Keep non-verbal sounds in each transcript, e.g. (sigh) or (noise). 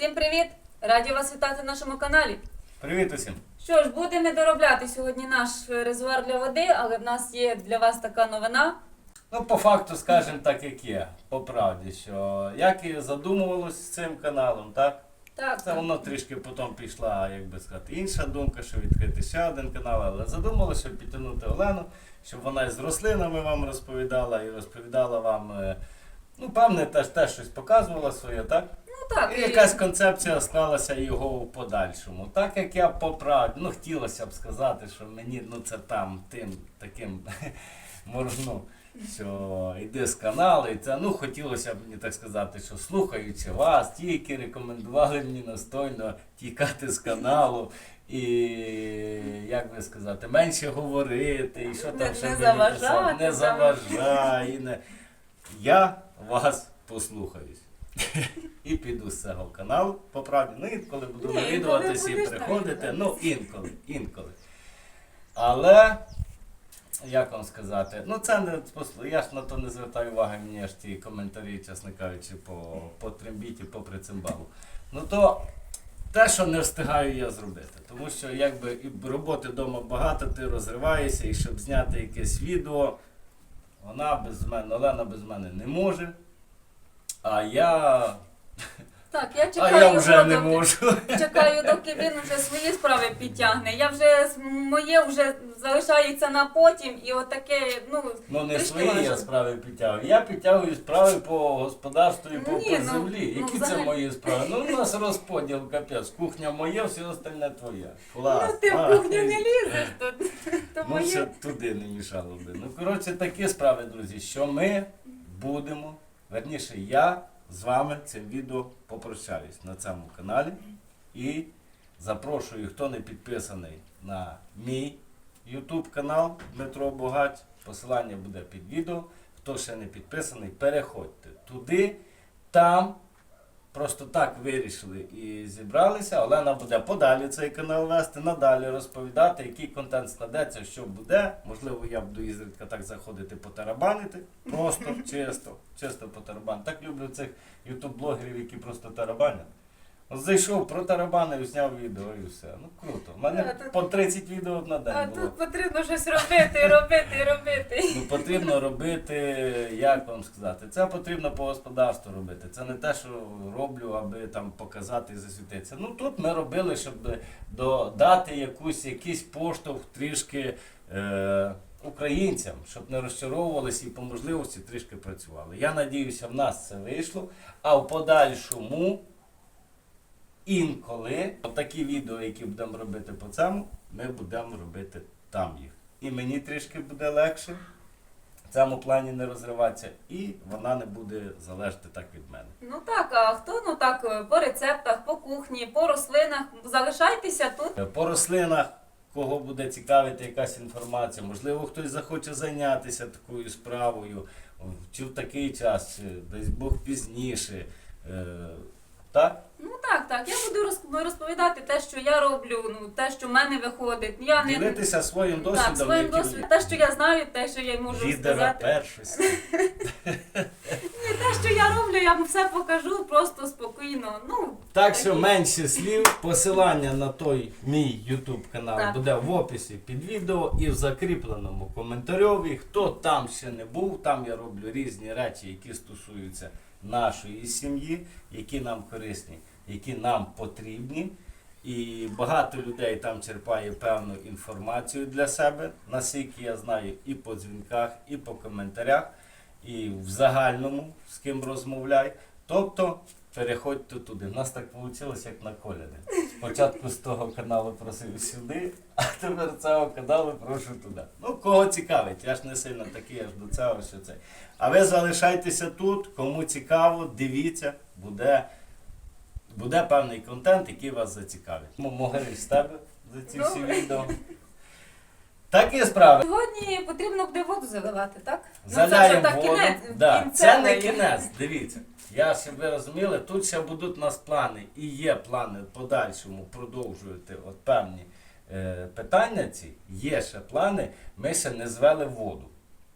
Всім привіт! Раді вас вітати на нашому каналі. Привіт усім! Що ж, будемо доробляти сьогодні наш резервуар для води, але в нас є для вас така новина. Ну, по факту скажемо так, як є. По правді, що як і задумувалось з цим каналом, так? Так, Це воно трішки потім пішла, як би сказати, інша думка, що відкрити ще один канал, але задумалося, щоб підтягнути Олену, щоб вона з рослинами вам розповідала, і розповідала вам, е, ну, певне, теж, теж щось показувала своє, так? Так. І якась концепція склалася його в подальшому. Так як я по правді, ну хотілося б сказати, що мені ну це там тим таким (laughs) моржну, що йди з каналу, і це ну хотілося б мені так сказати, що слухаючи вас, ті, які рекомендували мені настойно тікати з каналу. І як би сказати, менше говорити, і що Не- там ще не заважати, писати, не не... Я вас послухаюсь. (laughs) І піду з цього каналу, по правді. Ну, інколи буду Ні, навідуватись і приходити. Ну, інколи, інколи. Але, як вам сказати, ну це не я ж на то не звертаю уваги, мені аж ті коментарі, чесно кажучи, по, по трембіті, по прицимбалу. Ну то те, що не встигаю я зробити. Тому що якби і роботи вдома багато, ти розриваєшся, і щоб зняти якесь відео, вона без мене, Олена без мене не може. А я, Так, я а я вже не можу. чекаю, доки він вже свої справи підтягне. Я вже моє вже залишається на потім, і отаке, ну, Ну не свої я справи підтягую. Я підтягую справи по господарству і по, Ні, по ну, землі. ну, Які це взагалі. мої справи? Ну у нас розподіл капець. Кухня моя, все остальне твоє. Клас. ну ти в кухню не лізеш тут. То Ну, моє. туди не мішало би. Ну, коротше, такі справи, друзі, що ми будемо, верніше, я з вами цим відео попрощаюсь на цьому каналі. І запрошую, хто не підписаний на мій YouTube канал Дмитро Богач. Посилання буде під відео. Хто ще не підписаний, переходьте туди. Там просто так вирішили і зібралися. Олена буде подалі цей канал вести, надалі розповідати, який контент складеться, що буде. Можливо, я буду ізредка так заходити потарабанити. Просто (laughs) чисто, чисто потарабан. Так люблю цих ютуб-блогерів, які просто тарабанять. Зайшов, протарабанив, зняв відео і все. Ну круто. У мене Да, тут- по 30 відео на А день було. тут потрібно щось робити, робити, робити. Ну, потрібно робити, як вам сказати, це потрібно по господарству робити. Це не те, що роблю, аби там показати і засвітитися. Ну тут ми робили, щоб додати якусь, якийсь поштовх трішки е, українцям, щоб не розчаровувалися і по можливості трішки працювали. Я надіюся, в нас це вийшло. А в подальшому інколи такі відео, які будемо робити по цьому, ми будемо робити там їх. І мені трішки буде легше в цьому плані не розриватися, і вона не буде залежати так від мене. Ну так, а хто ну так по рецептах, по кухні, по рослинах, залишайтеся тут. Е, По рослинах, кого буде цікавити якась інформація, можливо, хтось захоче зайнятися такою справою, чи в такий час, чи десь Бог пізніше. Е, Так? Ну так, так. Я буду розповідати те, що я роблю, ну те, що в мене виходить. Я не Ділитися своїм досвідом. так, своїм досвідом. Те, що я знаю, те, що я можу Лідера сказати. першості. (laughs) Те, що я роблю, я вам все покажу просто спокійно. Ну Так що менше слів, посилання на той мій YouTube канал буде в описі під відео і в закріпленому коментарьові. Хто там ще не був, там я роблю різні речі, які стосуються нашої сім'ї, які нам корисні, які нам потрібні. І багато людей там черпає певну інформацію для себе, наскільки я знаю, і по дзвінках, і по коментарях, і в загальному з ким розмовляй. Тобто переходьте туди. У нас так вийшло, як на коляди. Спочатку з того каналу просив сюди, а тепер цього каналу прошу туди. Ну, кого цікавить, я ж не сильно такий аж до цього, що це. А ви залишайтеся тут, кому цікаво, дивіться, буде, буде певний контент, який вас зацікавить. Могли з тебе за ці всі Добре. відео. Такі справи. сьогодні потрібно буде воду заливати, так? Заляємо так воду. да. Це не кінець, дивіться. Я щоб ви розуміли, тут ще будуть у нас плани, і є плани в подальшому продовжувати от певні е, питання ці. Є ще плани, ми ще не звели воду.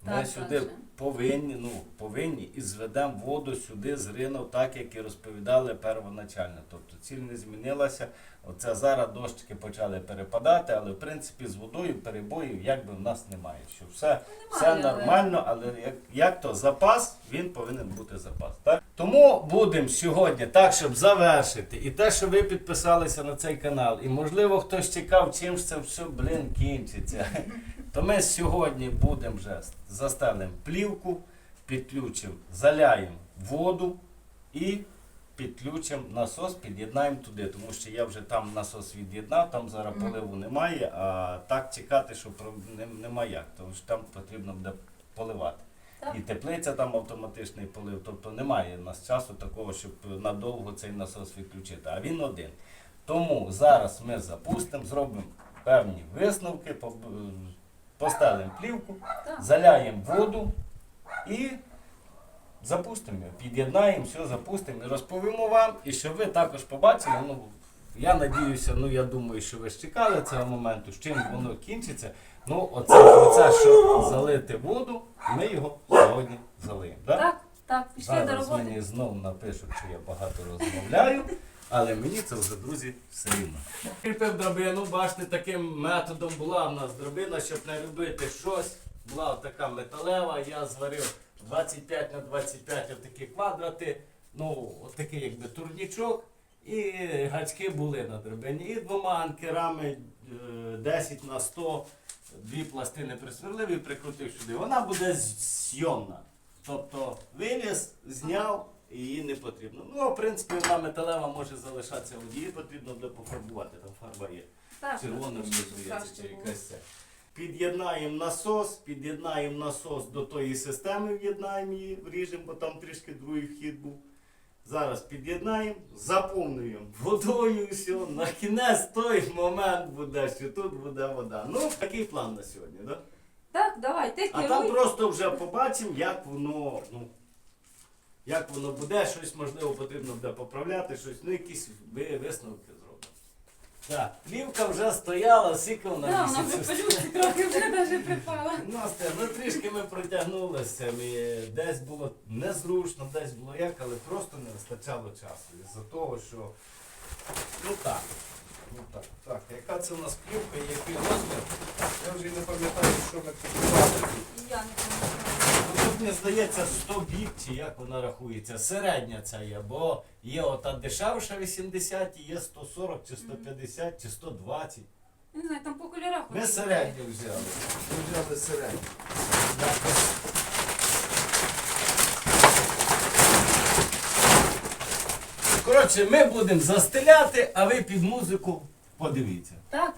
Ми Так, сюди Саша. Повинні, ну, повинні і зведемо воду сюди з ринок, так як і розповідали первоначально. Тобто ціль не змінилася. Оце зараз дощики почали перепадати, але в принципі з водою перебоїв якби в нас немає. Що все, все нормально, але як, як то запас, він повинен бути запас. Так? Тому будемо сьогодні так, щоб завершити. І те, що ви підписалися на цей канал, і можливо хтось чекав, чим ж це все, блін, кінчиться. То ми сьогодні будемо вже застелимо плівку, підключимо, заляємо воду і підключимо насос, під'єднаємо туди, тому що я вже там насос від'єднав, там зараз поливу немає, а так чекати, що про- не- як, тому що там потрібно буде поливати. І теплиця там автоматичний полив, тобто немає у нас часу такого, щоб надовго цей насос відключити, а він один. Тому зараз ми запустимо, зробимо певні висновки, постелимо плівку, заляємо воду і запустимо, його, під'єднаємо, все запустимо і розповімо вам, і щоб ви також побачили. Ну, я надіюся, ну я думаю, що ви ж чекали цього моменту, з чим воно кінчиться. Ну, оце процес, що залити воду, ми його сьогодні залиємо. Так? Так, так, пішли до Зараз роботи. мені знову напишуть, що я багато розмовляю, але мені це вже, друзі, все рівно. Кріпив драбину, бачите, таким методом була в нас драбина, щоб не робити щось. Була така металева, я зварив 25 на 25 отакі квадрати, ну, отакий якби турнічок. І гачки були на драбині. І двома анкерами е, 10 на 100, дві пластини присверлив і прикрутив сюди. Вона буде зйомна. Тобто виліз, зняв і її не потрібно. Ну, в принципі, вона металева може залишатися в її потрібно буде пофарбувати, там фарба є. Так, Червона щоб вже здається, чи якась це. Під'єднаємо насос, під'єднаємо насос до тої системи, в'єднаємо її, вріжемо, бо там трішки другий вхід був. Зараз під'єднаємо, заповнюємо водою все. На кінець той момент буде, що тут буде вода. Ну, такий план на сьогодні, так? Да? Так, давай, ти А керуй. там просто вже побачимо, як воно, ну, як воно буде, щось можливо потрібно буде поправляти, щось, ну якісь ви- висновки зробимо. Так, плівка вже стояла, сікав на Да, вона вже місяць. пилюці трохи вже навіть припала. (laughs) Настя, ну трішки ми протягнулися, ми десь було незручно, десь було як, але просто не вистачало часу. Із-за того, що ну так. Ну так, так. Яка це у нас плівка і який розмір? Я вже й не пам'ятаю, що ми купували. Я не пам'ятаю. Ну, Тут мені здається 100 бік, чи як вона рахується. Середня ця є, бо є ота дешевша 80, і є 140 чи 150 чи 120. Не знаю, там по кольорах. Ми середню взяли. Ми взяли середню. Коротше, ми будемо застеляти, а ви під музику подивіться. Так.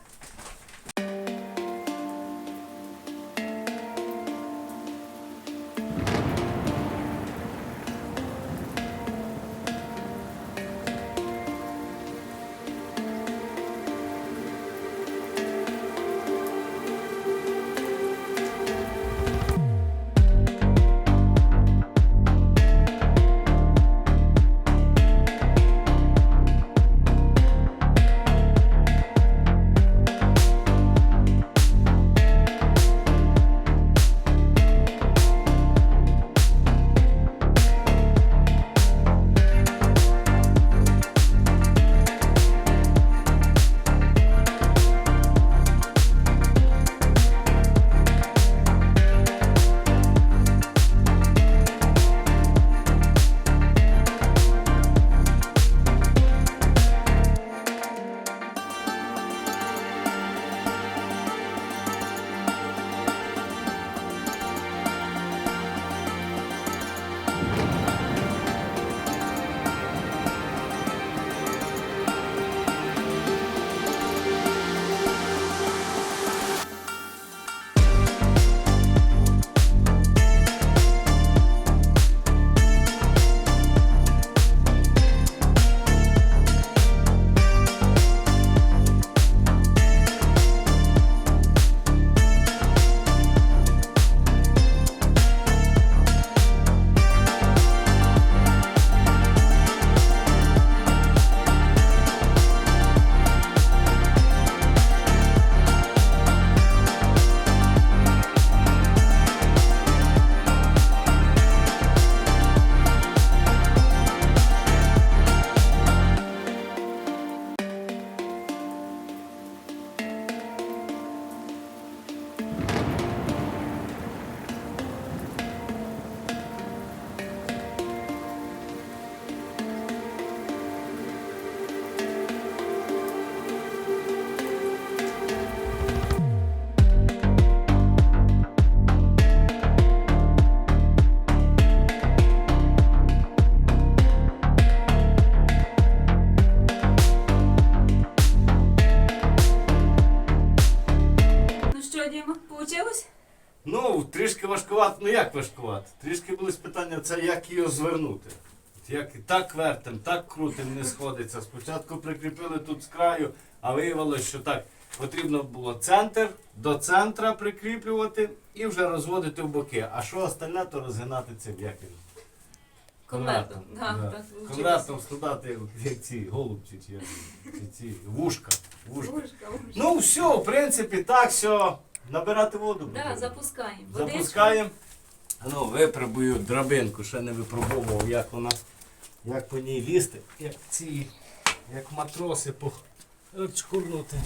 Ну як важкувато? Трішки були питання, це як його звернути. От Як і так вертим, так крутим не сходиться. Спочатку прикріпили тут з краю, а виявилося, що так потрібно було центр до центра прикріплювати і вже розводити в боки. А що остальне, то розгинати цим як він? Конвертом. Да, Да. так. Конвертом складати як, ці голубці, чи, як, чи ці вушка. вушка. Вушка, вушка. Ну все, в принципі, так, все. Набирати воду. Да, запускаємо. Водичку. Запускаємо. Ну, випробую драбинку, ще не випробовував, як вона, як по ній лізти, як ці, як матроси по чкурнути.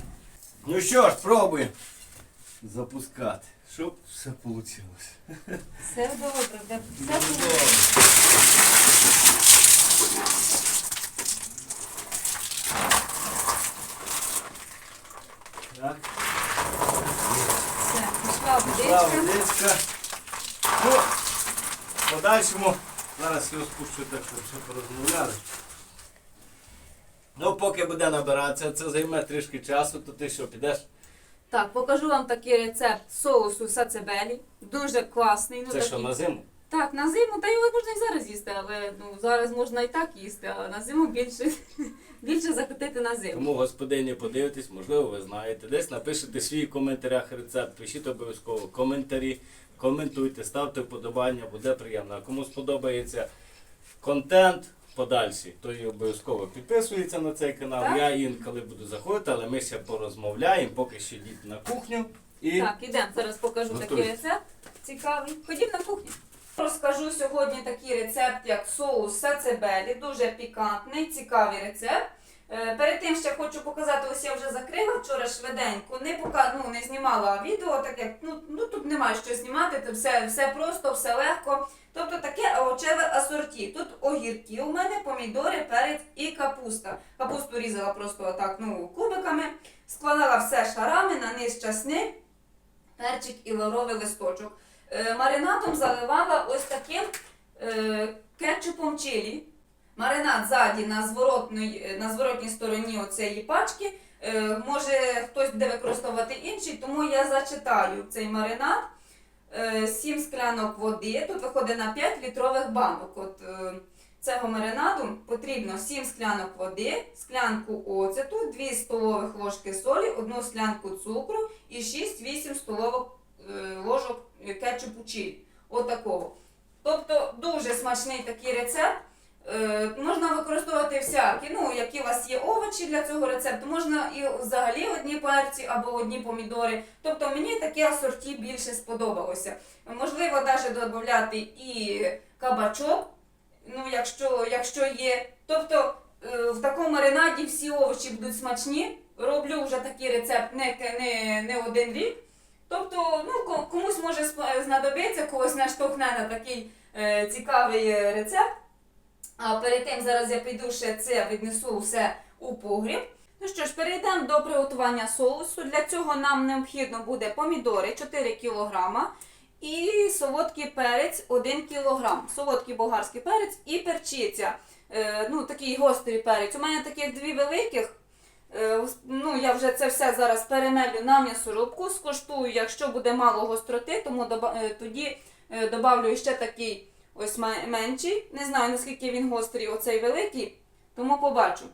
Ну що ж, пробуємо запускати, щоб все вийшло. Все добре, все добре. Так. Все, пішла Пішла водичка. Ну, подальшому, зараз його спущу так, щоб все порозмовляли. Ну, поки буде набиратися, це займе трішки часу, то ти що, підеш? Так, покажу вам такий рецепт соусу сацебелі. Дуже класний. Ну, Це що, такий. на зиму? Так, на зиму, та його можна і зараз їсти, але ну, зараз можна і так їсти, а на зиму більше, (laughs) більше захотити на зиму. Тому господині подивитесь, можливо, ви знаєте. Десь напишете свій в коментарях рецепт, пишіть обов'язково коментарі, коментуйте, ставте вподобання, буде приємно. А кому сподобається контент подальший, то і обов'язково підписується на цей канал. Так. Я інколи буду заходити, але ми ще порозмовляємо, поки що йдіть на кухню. І Так, ідемо, зараз покажу Готуй. такий рецепт цікавий. Ходім на кухню. Розкажу сьогодні такий рецепт, як соус сацебелі. Дуже пікантний, цікавий рецепт. Е, Перед тим ще хочу показати, ось я вже закрила вчора швиденько, не пока, ну, не знімала відео, так ну, ну тут немає що знімати, тут все, все просто, все легко. Тобто таке овочеве асорті. Тут огірки у мене, помідори, перець і капуста. Капусту різала просто отак, ну, кубиками, складала все шарами, на низ часник, перчик і лавровий листочок. Е, маринадом заливала ось таким е, кетчупом чилі. Маринад ззаді на, зворотній, е, на зворотній стороні оцеї пачки. Е, може хтось буде використовувати інший, тому я зачитаю цей маринад. Е, 7 склянок води. Тут виходить на 5 літрових банок. От, е, цього маринаду потрібно 7 склянок води, склянку оцету, 2 столових ложки солі, 1 склянку цукру і 6-8 столових е, ложок кетчупу чилі. Отакого. Тобто дуже смачний такий рецепт. Е, можна використовувати всякі, ну, які у вас є овочі для цього рецепту, можна і взагалі одні перці або одні помідори. Тобто мені таке асорті більше сподобалося. Можливо, навіть додати і кабачок, ну, якщо, якщо є. Тобто е, в такому маринаді всі овочі будуть смачні. Роблю вже такий рецепт не, не, не один рік. Тобто, ну, комусь може знадобиться, когось наштовхне на такий е, цікавий рецепт. А перед тим зараз я піду ще це віднесу все у погріб. Ну що ж, перейдемо до приготування соусу. Для цього нам необхідно буде помідори 4 кг і солодкий перець 1 кг. Солодкий болгарський перець і перчиця. Е, ну, такий гострий перець. У мене таких дві великих. Е, Ну, я вже це все зараз перемелю на м'ясорубку, скуштую, якщо буде мало гостроти, тому доба- е, тоді е, добавлю ще такий ось менший. Не знаю, наскільки він гострий, оцей великий, тому побачу.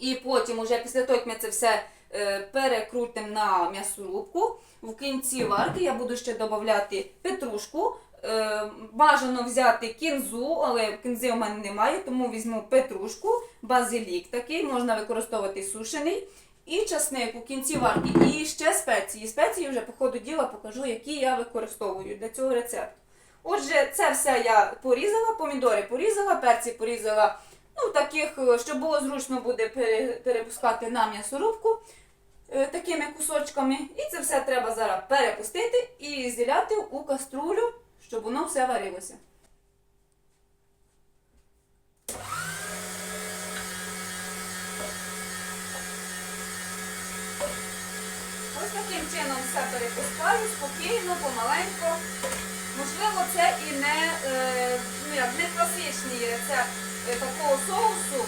І потім, уже після того, як ми це все е, перекрутимо на м'ясорубку, в кінці варки я буду ще додати петрушку. Е, бажано взяти кінзу, але кінзи у мене немає, тому візьму петрушку, базилік такий, можна використовувати сушений. І часник у кінці варки, і ще спеції. Спеції вже по ходу діла покажу, які я використовую для цього рецепту. Отже, це все я порізала, помідори порізала, перці порізала, ну таких, е, щоб було зручно буде перепускати на м'ясорубку е, такими кусочками. І це все треба зараз перепустити і зіляти у каструлю, щоб воно все варилося. Ось таким чином все перепускаю, спокійно, помаленько. Можливо, це і не, е, ну, не класичний рецепт е, такого соусу,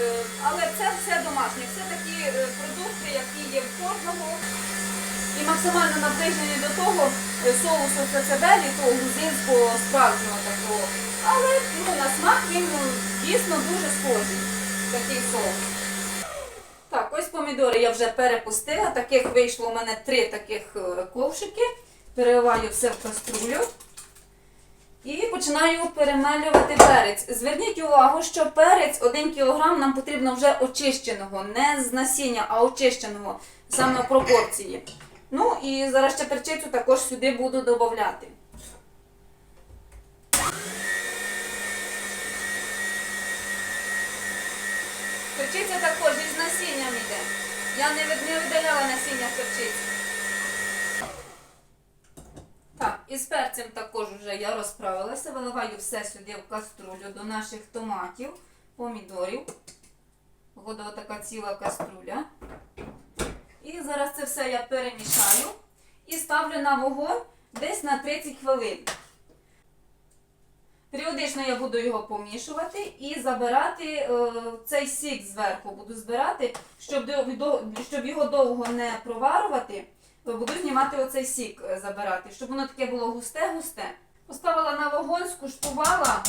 е, але це все домашнє, все такі продукти, які є в кожного. і максимально наближені до того соусу цецебелі, того грузинського справжнього такого. Але ну, на смак він ну, дійсно дуже схожий. Такий соус. Так, ось помідори я вже перепустила. Таких вийшло у мене три таких ковшики. Переливаю все в каструлю. І починаю перемелювати перець. Зверніть увагу, що перець 1 кг нам потрібно вже очищеного, не з насіння, а очищеного, саме в пропорції. Ну і зараз ще перчицю також сюди буду додавати. Перчиця також із насінням йде. Я не, видаляла насіння з перчиці. Так, із перцем також вже я розправилася. Виливаю все сюди в каструлю до наших томатів, помідорів. Виходила така ціла каструля. І зараз це все я перемішаю і ставлю на вогонь десь на 30 хвилин. Періодично я буду його помішувати і забирати е, цей сік зверху, буду збирати, щоб його довго не проварувати, то буду знімати оцей сік е, забирати, щоб воно таке було густе-густе. Поставила на вогонь, скуштувала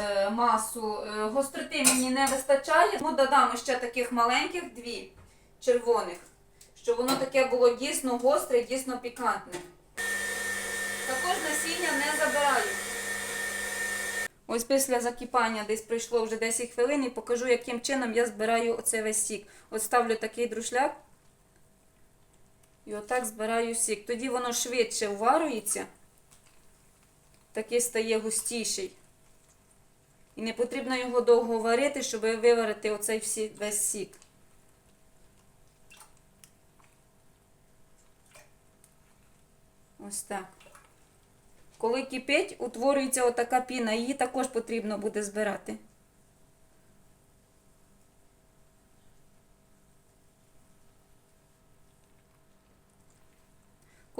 е, масу, е, гостроти мені не вистачає. Ну, додам ще таких маленьких дві червоних, щоб воно таке було дійсно гостре, дійсно пікантне. Також насіння не забираю. Ось після закипання десь пройшло вже 10 хвилин і покажу, яким чином я збираю оцей весь сік. От ставлю такий друшляк і отак збираю сік. Тоді воно швидше вварюється, такий стає густіший. І не потрібно його довго варити, щоб виварити оцей всі, весь сік. Ось так. Коли кипить, утворюється отака піна, її також потрібно буде збирати.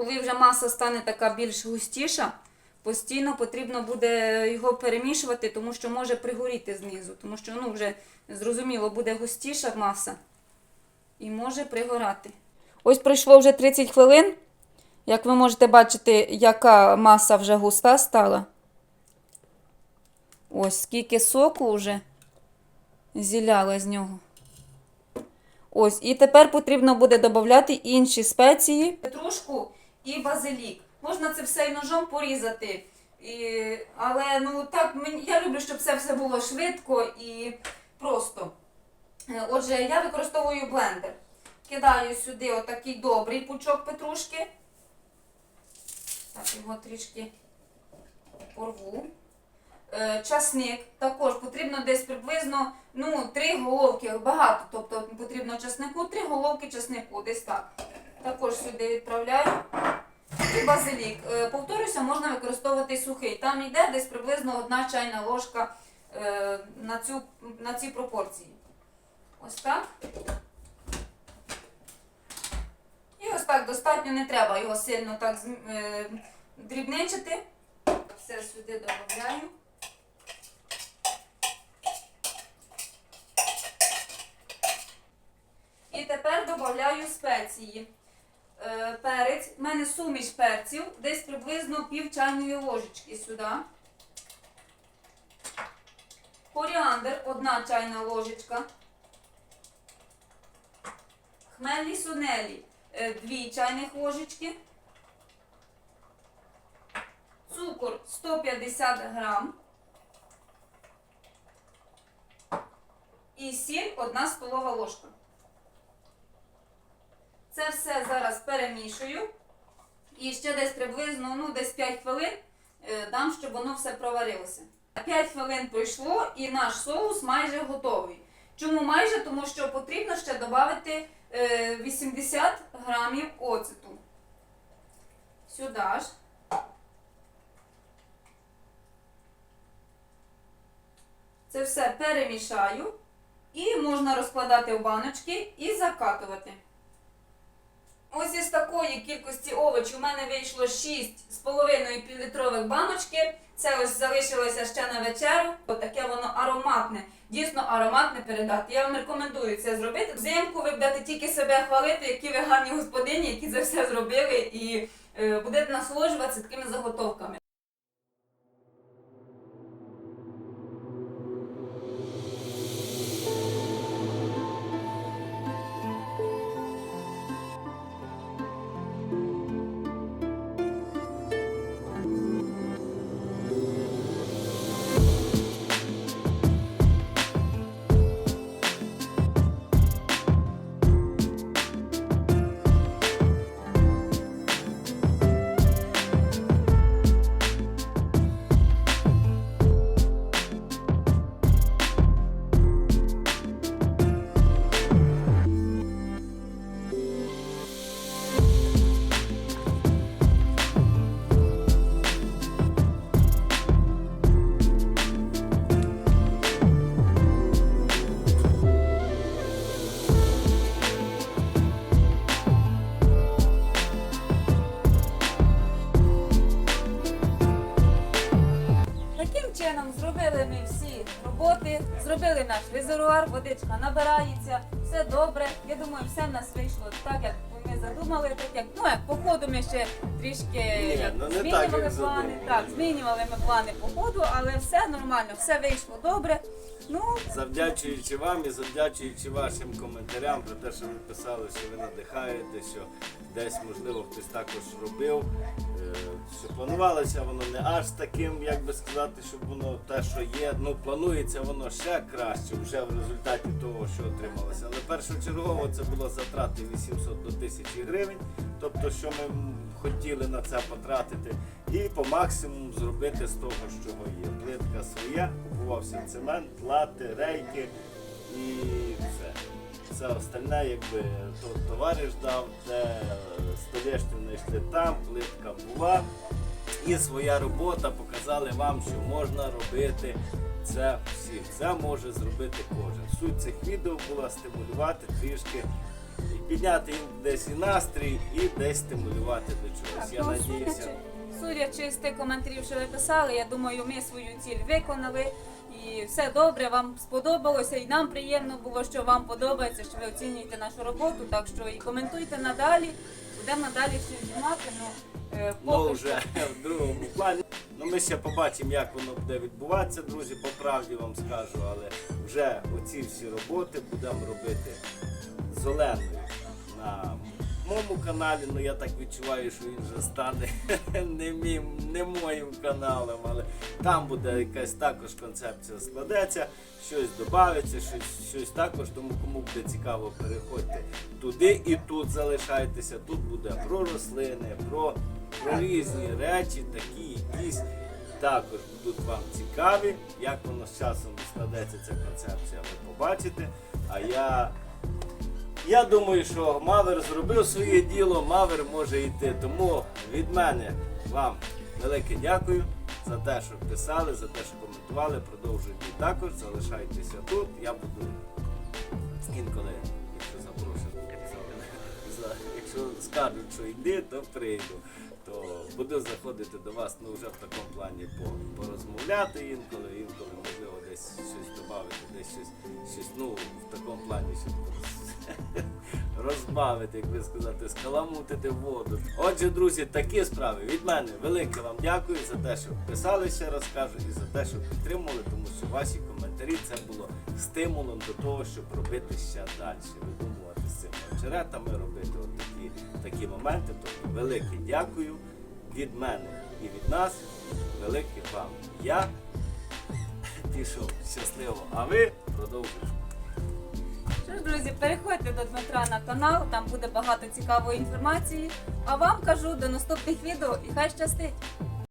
Коли вже маса стане така більш густіша, постійно потрібно буде його перемішувати, тому що може пригоріти знизу. Тому що, ну, вже зрозуміло, буде густіша маса і може пригорати. Ось пройшло вже 30 хвилин. Як ви можете бачити, яка маса вже густа стала. Ось скільки соку вже зіляло з нього. Ось, і тепер потрібно буде додати інші спеції. Петрушку і базилік. Можна це все і ножом порізати. І, але ну так, мені, я люблю, щоб це все було швидко і просто. Е, Отже, я використовую блендер. Кидаю сюди отакий добрий пучок петрушки. Так, його трішки порву. Е, Часник також потрібно десь приблизно ну, 3 головки, багато, тобто потрібно часнику, 3 головки часнику, десь так. Також сюди відправляю. І базилік. Е, Повторюся, можна використовувати сухий. Там йде десь приблизно одна чайна ложка е, на, цю, на ці пропорції. Ось так. І ось так достатньо не треба його сильно так е, дрібничити. Все сюди додаю. І тепер додаю спеції. Е, перець. У мене суміш перців, десь приблизно пів чайної ложечки сюди. Коріандр, одна чайна ложечка. Хмелі сунелі, е, дві чайних ложечки. Цукор 150 грам. І сіль 1 столова ложка. Це все зараз перемішую. І ще десь приблизно ну, десь 5 хвилин е, дам, щоб воно все проварилося. 5 хвилин пройшло і наш соус майже готовий. Чому майже? Тому що потрібно ще додати е, 80 грамів оцету. Сюди ж. Це все перемішаю і можна розкладати в баночки і закатувати. Ось із такої кількості овочів у мене вийшло 6,5 півлітрових баночки. Це ось залишилося ще на вечерю. Отаке воно ароматне. Дійсно ароматне передати. Я вам рекомендую це зробити. Взимку ви будете тільки себе хвалити, які ви гарні господині, які це все зробили, і е, будете насолоджуватися такими заготовками. Наш водичка набирається, все добре. Я думаю, все в нас вийшло так, як ми задумали, так як ну як по ходу ми ще трішки Ні, ну, не змінювали так, як плани. задумали. Так, змінювали ми плани по ходу, але все нормально, все вийшло добре. Ну Завдячуючи вам і завдячуючи вашим коментарям про те, що ви писали, що ви надихаєте, що десь можливо хтось також робив. Е, Що планувалося воно не аж таким, як би сказати, щоб воно те, що є. Ну планується воно ще краще вже в результаті того, що отрималося. Але першочергово це було затрати 800 до 1000 гривень. Тобто, що ми хотіли на це потратити, і по максимуму зробити з того, що є. Плитка своя, купувався цемент, лати, рейки і все. Все остальне, якби то товариш дав, де столешню знайшли там, плитка була. І своя робота показали вам, що можна робити це всім. Це може зробити кожен. Суть цих відео була стимулювати трішки, і підняти їм десь і настрій, і десь стимулювати до чогось. так, Я ну, надіюся. судячи, судячи з тих коментарів, що ви писали, я думаю, ми свою ціль виконали. І все добре, вам сподобалося, і нам приємно було, що вам подобається, що ви оцінюєте нашу роботу. Так що і коментуйте надалі. Будемо надалі все знімати. Ну, е, Ну, вже в другому плані. Ну, ми ще побачимо, як воно буде відбуватися, друзі, по правді вам скажу, але вже оці всі роботи будемо робити з Оленою на моєму каналі. Ну я так відчуваю, що він вже стане (laughs) не, мій, не моїм каналом, але там буде якась також концепція складеться, щось додається, щось, щось також. Тому кому буде цікаво, переходьте туди і тут залишайтеся. Тут буде про рослини, про, про різні речі, такі якісь. Також будуть вам цікаві, як воно з часом складеться ця концепція, ви побачите. А я я думаю, що Мавер зробив своє діло, Мавер може йти. Тому від мене вам велике дякую за те, що писали, за те, що коментували. Продовжуйте також, залишайтеся тут. Я буду інколи, якщо запросять, за- якщо скажуть, що йди, то прийду. То буду заходити до вас ну, вже в такому плані порозмовляти інколи, інколи можливо десь щось додати, десь щось, щось ну, в такому плані, щоб розбавити, як би сказати, скаламутити воду. Отже, друзі, такі справи від мене велике вам дякую за те, що писали ще раз кажу, і за те, що підтримували, тому що ваші коментарі це було стимулом до того, щоб робити ще далі, видумувати з цими очеретами, робити от такі, такі моменти. Тобто велике дякую від мене і від нас. Велике вам. Я пішов щасливо, а ви продовжуйте. Що ж, друзі, переходьте до Дмитра на канал, там буде багато цікавої інформації. А вам кажу до наступних відео і хай щастить!